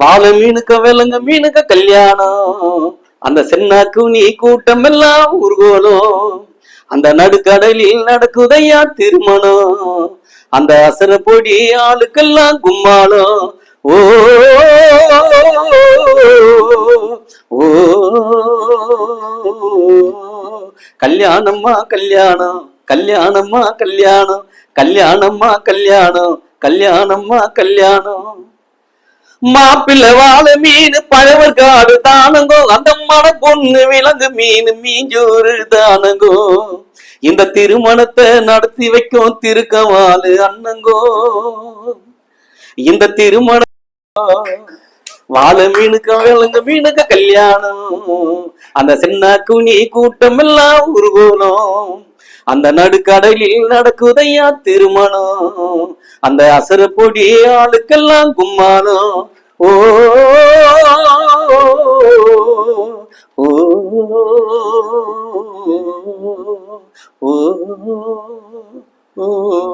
வாழை மீனுக்க விலங்க மீனுக்க கல்யாணம். அந்த சென்னாக்கு நீ கூட்டம் எல்லாம் ஊர்கோலம். அந்த நடுக்கடலில் நடக்குதையா திருமணம். அந்த அசர பொடி ஆளுக்கெல்லாம் கும்மாளம். ஓ ஓ கல்யாணம்மா கல்யாணம் கல்யாணம்மா கல்யாணம் கல்யாணம்மா கல்யாணம் கல்யாணம்மா கல்யாணம். மாப்பிள்ளை வாழை மீன் பழவர் காடு தானங்கோ அந்த மன பொண்ணு விலங்கு மீன் மீஞ்சூறு தானங்கோ. இந்த திருமணத்தை நடத்தி வைக்கும் திருக்கவாலு அண்ணங்கோ. இந்த திருமணம் வாழை மீனுக்கு விலங்கு மீனுக்கு கல்யாணம். அந்த சின்ன குனி கூட்டம் எல்லாம் உருகோலம் அந்த நடுக்கடலில் நடக்குதையா திருமணம். அந்த அசர பொடி ஆளுக்கெல்லாம் கும்மானம் ஓ ஓ ஓ ஓ